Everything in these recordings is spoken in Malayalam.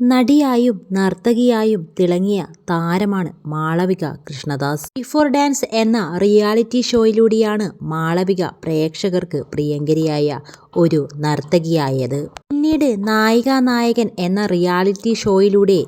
നടിയായും നർത്തകിയായും തിളങ്ങിയ താരമാണ് മാളവിക കൃഷ്ണദാസ്. ബിഫോർ ഡാൻസ് എന്ന റിയാലിറ്റി ഷോയിലൂടെയാണ് മാളവിക പ്രേക്ഷകർക്ക് പ്രിയങ്കരിയായ ഒരു നർത്തകിയായത്. പിന്നീട് നായിക നായകൻ എന്ന റിയാലിറ്റി ഷോയിലൂടെ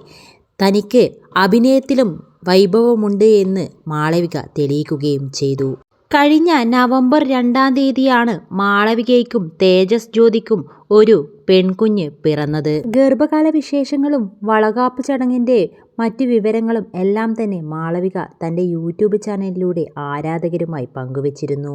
തനിക്ക് അഭിനയത്തിലും വൈഭവമുണ്ട് എന്ന് മാളവിക തെളിയിക്കുകയും ചെയ്തു. കഴിഞ്ഞ നവംബർ രണ്ടാം തീയതിയാണ് മാളവികയ്ക്കും തേജസ് ജ്യോതിക്കും ഒരു പെൺകുഞ്ഞ് പിറന്നത്. ഗർഭകാല വിശേഷങ്ങളും വളകാപ്പ് ചടങ്ങിന്റെ മറ്റു വിവരങ്ങളും എല്ലാം തന്നെ മാളവിക തന്റെ യൂട്യൂബ് ചാനലിലൂടെ ആരാധകരുമായി പങ്കുവച്ചിരുന്നു.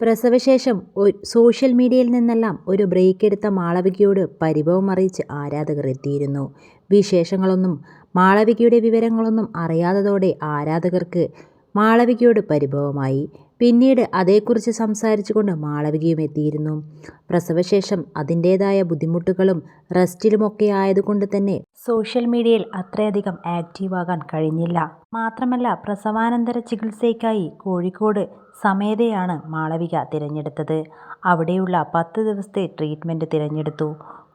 പ്രസവശേഷം സോഷ്യൽ മീഡിയയിൽ നിന്നെല്ലാം ഒരു ബ്രേക്ക് എടുത്ത മാളവികയോട് പരിഭവം അറിയിച്ച് ആരാധകർ എത്തിയിരുന്നു. വിശേഷങ്ങളൊന്നും മാളവികയുടെ വിവരങ്ങളൊന്നും അറിയാത്തതോടെ ആരാധകർക്ക് മാളവികയോട് പരിഭവമായി. പിന്നീട് അതേക്കുറിച്ച് സംസാരിച്ചുകൊണ്ട് മാളവികയും എത്തിയിരുന്നു. പ്രസവശേഷം അതിന്റേതായ ബുദ്ധിമുട്ടുകളും റെസ്റ്റിലുമൊക്കെ ആയതുകൊണ്ട് തന്നെ സോഷ്യൽ മീഡിയയിൽ അത്രയധികം ആക്റ്റീവാകാൻ കഴിഞ്ഞില്ല. മാത്രമല്ല പ്രസവാനന്തര ചികിത്സയ്ക്കായി കോഴിക്കോട് സമേതയാണ് മാളവിക തിരഞ്ഞെടുത്തത്. അവിടെയുള്ള പത്ത് ദിവസത്തെ ട്രീറ്റ്മെന്റ് തിരഞ്ഞെടുത്തു.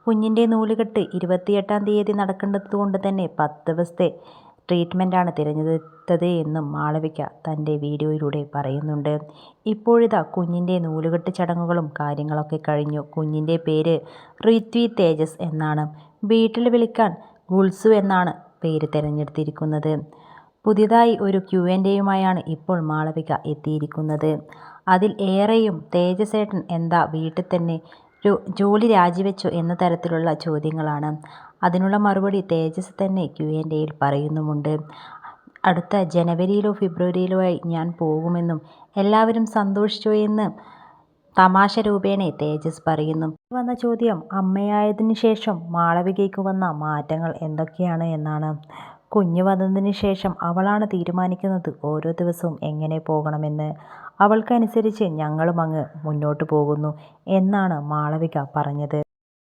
കുഞ്ഞിന്റെ നൂലുകെട്ട് ഇരുപത്തിയെട്ടാം തീയതി നടക്കേണ്ടതുകൊണ്ട് തന്നെ പത്ത് ദിവസത്തെ ട്രീറ്റ്മെന്റാണ് തിരഞ്ഞെടുത്തത് എന്നും മാളവിക തന്റെ വീഡിയോയിലൂടെ പറയുന്നുണ്ട്. ഇപ്പോഴിതാ കുഞ്ഞിന്റെ നൂലുകെട്ട് ചടങ്ങുകളും കാര്യങ്ങളൊക്കെ കഴിഞ്ഞു. കുഞ്ഞിന്റെ പേര് ഋത്വി തേജസ് എന്നാണ്. വീട്ടിൽ വിളിക്കാൻ ഗുൾസു എന്നാണ് പേര് തിരഞ്ഞെടുത്തിരിക്കുന്നത്. പുതിയതായി ഒരു ക്യു ആൻഡ് എയുമായാണ് ഇപ്പോൾ മാളവിക എത്തിയിരിക്കുന്നത്. അതിൽ ഏറെയും തേജസേട്ടൻ എന്താ വീട്ടിൽ തന്നെ ജോലി രാജിവെച്ചോ എന്ന തരത്തിലുള്ള ചോദ്യങ്ങളാണ്. അതിനുള്ള മറുപടി തേജസ് തന്നെ ക്യു ആൻഡ് എയിൽ പറയുന്നുമുണ്ട്. അടുത്ത ജനുവരിയിലോ ഫെബ്രുവരിയിലോ ആയി ഞാൻ പോകുമെന്നും എല്ലാവരും സന്തോഷിച്ചോ എന്ന് തമാശ രൂപേണ തേജസ് പറയുന്നു. വന്ന ചോദ്യം അമ്മയായതിനു ശേഷം മാളവികയ്ക്ക് വന്ന മാറ്റങ്ങൾ എന്തൊക്കെയാണ് എന്നാണ്. കുഞ്ഞു വന്നതിന് ശേഷം അവളാണ് തീരുമാനിക്കുന്നത് ഓരോ ദിവസവും എങ്ങനെ പോകണമെന്ന്. അവൾക്കനുസരിച്ച് ഞങ്ങളും അങ്ങ് മുന്നോട്ട് പോകുന്നു എന്നാണ് മാളവിക പറഞ്ഞത്.